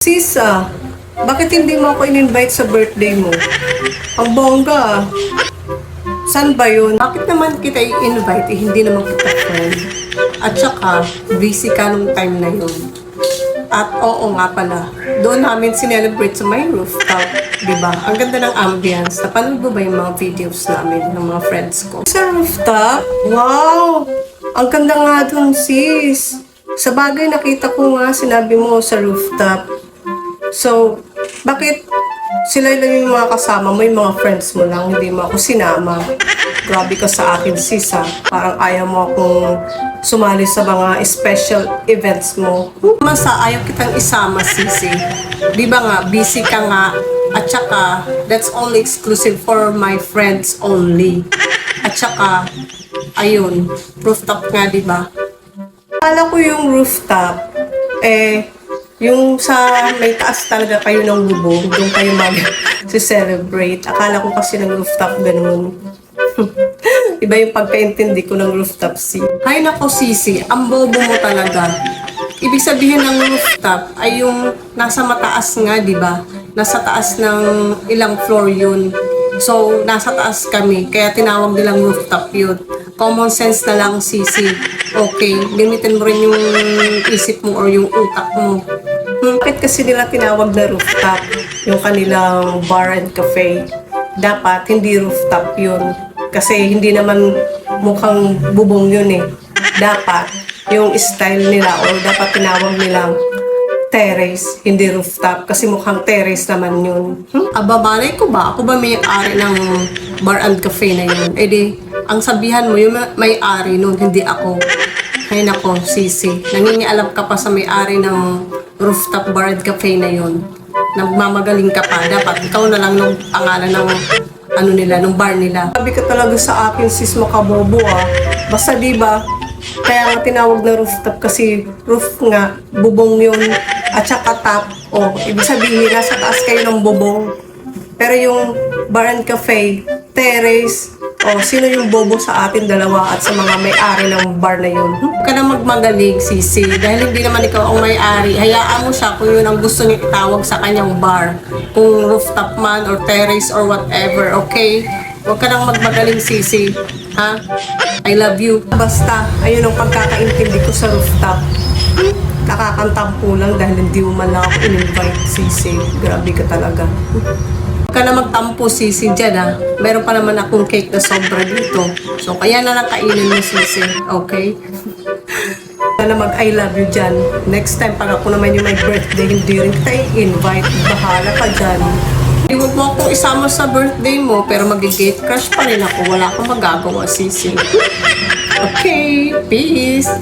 Sisa, bakit hindi mo ako in-invite sa birthday mo? Ang bongga. San ba yun? Bakit naman kita i-invite eh, hindi naman kita friend? At saka, busy ka nung time na yun. At oo nga pala, doon namin sinelebrate sa may rooftop. Diba? Ang ganda ng ambience. Napanood mo ba yung mga videos namin ng mga friends ko? Sa rooftop? Wow! Ang ganda nga doon, sis. Sa bagay, nakita ko nga sinabi mo sa rooftop. So, bakit sila lang yung mga kasama mo, yung mga friends mo lang, hindi mo ako sinama? Grabe ka sa akin, sis, ha? Parang ayaw mo akong sumali sa mga special events mo. Masa ayaw kitang isama, sisi. Di ba nga, busy ka nga, at saka, that's only exclusive for my friends only. At saka, ayun, rooftop nga, di ba? Akala ko yung rooftop, eh, yung sa may taas talaga kayo ng bubong, doon kayo mag-celebrate. Akala ko kasi ng rooftop ganun. Iba yung pagkaintindi ko ng rooftop si. Hay nako sisi, ang bobo mo talaga. Ibig sabihin ng rooftop ay yung nasa mataas nga, di ba? Nasa taas ng ilang floor yun. So, nasa taas kami, kaya tinawag nilang rooftop yun. Common sense na lang, sisi. Okay, limitin mo rin yung isip mo or yung utak mo. Bakit kasi nila tinawag na rooftop yung kanilang bar and cafe? Dapat hindi rooftop yun. Kasi hindi naman mukhang bubong yun eh. Dapat yung style nila or dapat tinawag nilang terrace, hindi rooftop. Kasi mukhang terrace naman yun. Hmm? Ababalay ko ba? Ako ba may-ari ng bar and cafe na yun? Eh di, ang sabihan mo, yung may-ari nun, hindi ako. Ay nako, sisi. Nangingialam ka pa sa may-ari ng rooftop bar and cafe na yun. Nagmamagaling ka pa. Dapat ikaw na lang nung pangalan ng ano nila, nung bar nila. Sabi ka talaga sa akin, sis, makabobo ah. Basta di ba, kaya nga tinawag na rooftop kasi roof nga, bubong yun. At saka top, oh, ibig sabihin, nasa taas kayo ng bubong. Pero yung bar and cafe, terrace, oh, sino yung bobo sa atin dalawa at sa mga may-ari ng bar na yun? Huwag ka na magmagaling, sisi. Dahil hindi naman ikaw ang may-ari. Hayaan mo siya kung yun ang gusto niya itawag sa kanyang bar. Kung rooftop man or terrace or whatever, okay? Huwag ka nang magmagaling, sisi. Ha? I love you. Basta, ayun ang pagkakaintindi ko sa rooftop. Hmm, Nakakantampo lang dahil hindi mo man lang ako in-invite, sisi. Grabe ka talaga. Ka na magtampo, sisi, dyan ha. Meron pa naman akong cake na sobra dito. So, kaya na lang kainin mo, sisi. Okay? Na mag-I love you dyan. Next time, pag ako naman yung may birthday, hindi rin kita i-invite. Bahala ka dyan. Hindi mo akong isama sa birthday mo, pero mag-gate crush pa rin ako. Wala akong magagawa, sisi. Okay, peace!